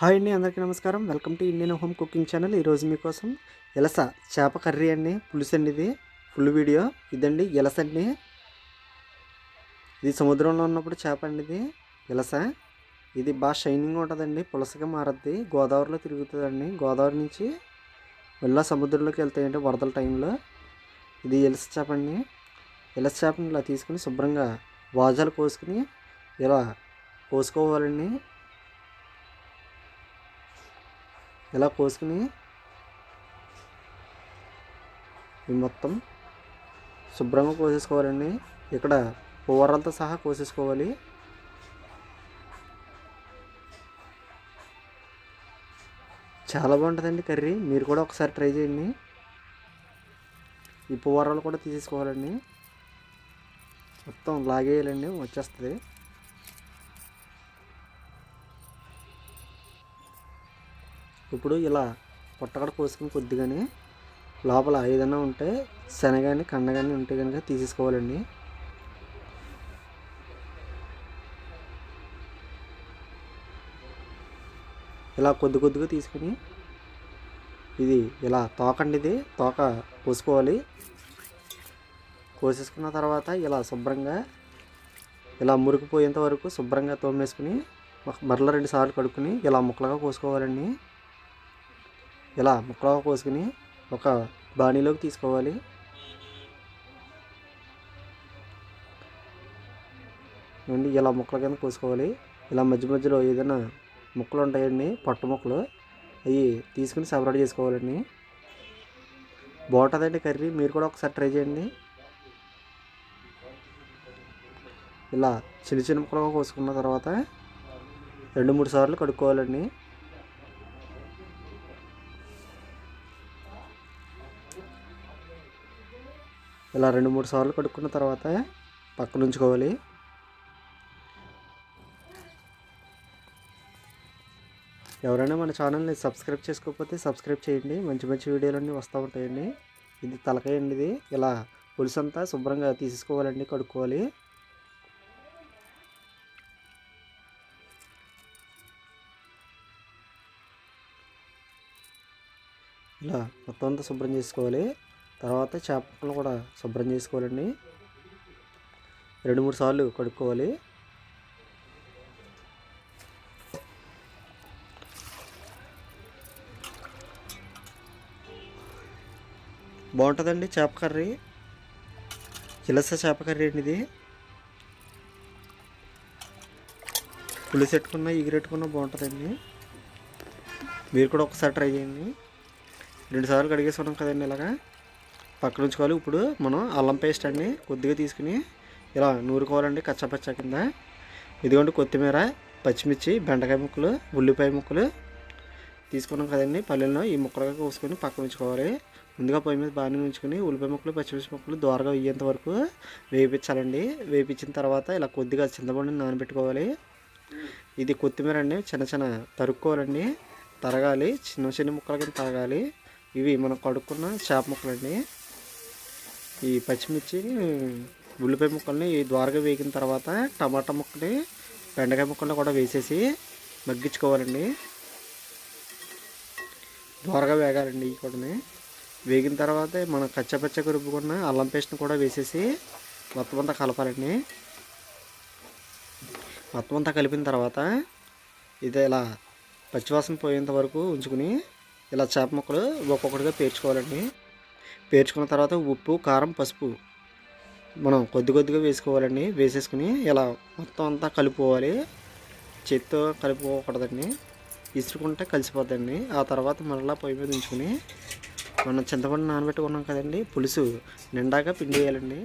Hi అండి అందరికీ నమస్కారం. Welcome to Indian home cooking channel. ఈరోజు మీకోసం ఎలస చేప కర్రీ అండి పులుసు అండి ఇది. Full video. ఇదండి ఎలస అండి. ఇది సముద్రంలో ఉన్నప్పుడు చేప అండి ఇది ఎలస. ఇది బాగా షైనింగ్ ఉంటుందండి పులసగా మారద్ది గోదావరిలో తిరుగుతుందండి. గోదావరి నుంచి వెళ్ళా సముద్రంలోకి వెళ్తాయండి వరదల టైంలో. ఇది ఎలస చేప అండి. ఎలస చేపని ఇలా తీసుకుని శుభ్రంగా వాజాలు కోసుకుని ఇలా కోసుకోవాలండి. ఇలా కోసుకుని? ఇవి మొత్తం శుభ్రంగా కోసేసుకోవాలండి. ఇక్కడ పువ్వరలతో సహా కోసేసుకోవాలి. చాలా బాగుంటుందండి కర్రీ. మీరు కూడా ఒకసారి ట్రై చేయండి. ఈ పువ్వరాలు కూడా తీసేసుకోవాలండి. మొత్తం లాగేయాలండి వచ్చేస్తుంది. ఇప్పుడు ఇలా పొట్టకడ కోసుకుని కొద్దిగానే లోపల ఏదైనా ఉంటే శనగాని కండ కానీ ఉంటే కనుక తీసేసుకోవాలండి. ఇలా కొద్ది కొద్దిగా తీసుకుని ఇది ఇలా తోకండి ఇది తోక కోసుకోవాలి కోసేసుకున్న తర్వాత ఇలా శుభ్రంగా ఇలా మురికిపోయేంత వరకు శుభ్రంగా తోమేసుకుని మరల రెండు సార్లు కడుక్కుని ఇలా ముక్కలుగా కోసుకోవాలండి. ఇలా ముక్కలుగా కోసుకుని ఒక బాణీలోకి తీసుకోవాలి. నుండి ఇలా ముక్కల కింద కోసుకోవాలి. ఇలా మధ్య మధ్యలో ఏదైనా ముక్కలు ఉంటాయండి పట్టు ముక్కలు. అవి తీసుకుని సపరేట్ చేసుకోవాలండి. బాగుంటుందండి కర్రీ. మీరు కూడా ఒకసారి ట్రై చేయండి. ఇలా చిన్న చిన్న ముక్కలుగా కోసుకున్న తర్వాత రెండు మూడు సార్లు కడుక్కోవాలండి. ఇలా రెండు మూడు సార్లు కడుక్కున్న తర్వాత పక్కన ఉంచుకోవాలి ఎవరైనా మన ఛానల్ని సబ్స్క్రైబ్ చేసుకోకపోతే సబ్స్క్రైబ్ చేయండి. మంచి మంచి వీడియోలన్నీ వస్తూ ఉంటాయండి. ఇది తలకాయ అండి ఇది. ఇలా పులుసు అంతా శుభ్రంగా తీసుకోవాలండి కడుక్కోవాలి. ఇలా మొత్తం అంతా శుభ్రం చేసుకోవాలి. తర్వాత చేపలను కూడా శుభ్రం చేసుకోవాలండి. రెండు మూడు సార్లు కడుక్కోవాలి. బాగుంటుందండి చేప కర్రీ. చిలస చేప కర్రీ అండి ఇది. పులుసు పెట్టుకున్న ఎగిరెట్టుకున్న బాగుంటుందండి. మీరు కూడా ఒకసారి ట్రై చేయండి. రెండు సార్లు కడిగేసుకున్నాం కదండి ఇలాగా. పక్కన ఉంచుకోవాలి ఇప్పుడు మనం అల్లం పేస్ట్ అండి కొద్దిగా తీసుకుని ఇలా నూరుకోవాలండి కచ్చపచ్చ కింద. ఇదిగోండి కొత్తిమీర పచ్చిమిర్చి బెండకాయ ముక్కలు ఉల్లిపాయ ముక్కలు తీసుకున్నాం కదండి. పల్లెల్లో ఈ ముక్కలుగా కోసుకొని పక్కన ఉంచుకోవాలి. ముందుగా పొయ్యి మీద బాగానే ఉంచుకొని ఉల్లిపాయ ముక్కలు పచ్చిమిర్చి ముక్కలు దోరగా వేయేంత వరకు వేయించాలండి వేయించిన తర్వాత ఇలా కొద్దిగా చింతపండుని నానబెట్టుకోవాలి. ఇది కొత్తిమీర అండి చిన్న చిన్న తరుక్కోవాలండి. తరగాలి చిన్న చిన్న ముక్కల కింద తరగాలి. ఇవి మనం కడుక్కున్న చేప ముక్కలండి. ఈ పచ్చిమిర్చి ఉల్లిపాయ ముక్కల్ని ద్వారగా వేగిన తర్వాత టమాటా ముక్కని బెండకాయ ముక్కల్ని కూడా వేసేసి మగ్గించుకోవాలండి. ద్వారగా వేగాలండి ఈ కూడా వేగిన తర్వాత మనం కచ్చపచ్చగా రుబ్బుకున్న అల్లం పేస్ట్ని కూడా వేసేసి మొత్తం అంతా కలపాలండి. మొత్తం అంతా కలిపిన తర్వాత ఇది ఇలా పచ్చివాసన పోయేంత వరకు ఉంచుకుని ఇలా చేప ముక్కలు ఒక్కొక్కటిగా పేర్చుకోవాలండి. పేర్చుకున్న తర్వాత ఉప్పు కారం పసుపు మనం కొద్ది కొద్దిగా వేసుకోవాలండి. వేసేసుకుని ఇలా మొత్తం అంతా కలుపుకోవాలి. చేత్తో కలుపుకోకూడదండి. ఇసురుకుంటే కలిసిపోద్దండి. ఆ తర్వాత మరలా పొయ్యి మీద ఉంచుకుని మనం చింతపండు నానబెట్టుకున్నాం కదండి పులుసు నిండాగా పిండి వేయాలండి.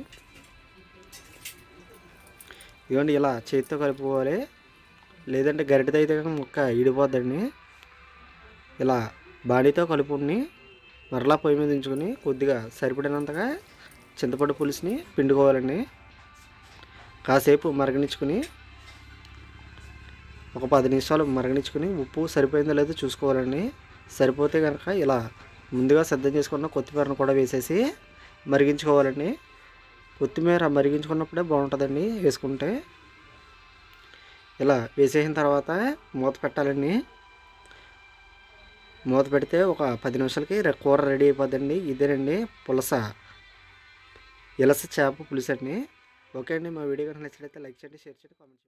ఇదిగోండి ఇలా చేతితో కలుపుకోవాలి. లేదంటే గరిటెతో అయితే ముక్క ఇడిపోద్దండి. ఇలా బాడీతో కలుపుని మరలా పొయ్యి మీద ఉంచుకొని కొద్దిగా సరిపడినంతగా చింతపండు పులుసుని పిండుకోవాలండి. కాసేపు మరగనిచ్చుకొని ఒక పది నిమిషాలు మరగనిచ్చుకొని ఉప్పు సరిపోయిందో లేదో చూసుకోవాలండి. సరిపోతే కనుక ఇలా ముందుగా సిద్ధం చేసుకున్న కొత్తిమీరను కూడా వేసేసి మరిగించుకోవాలండి. కొత్తిమీర మరిగించుకున్నప్పుడే బాగుంటుందండి వేసుకుంటే. ఇలా వేసేసిన తర్వాత మూత పెట్టాలండి. మూత పెడితే ఒక పది నిమిషాలకి కూర రెడీ అయిపోద్దండి. ఇదేనండి పులస. ఇలస చేప పులుసు అండి ఓకే అండి మా వీడియో కనుక నచ్చినట్లయితే లైక్ చేయండి షేర్ చేయండి కామెంట్ చేయండి.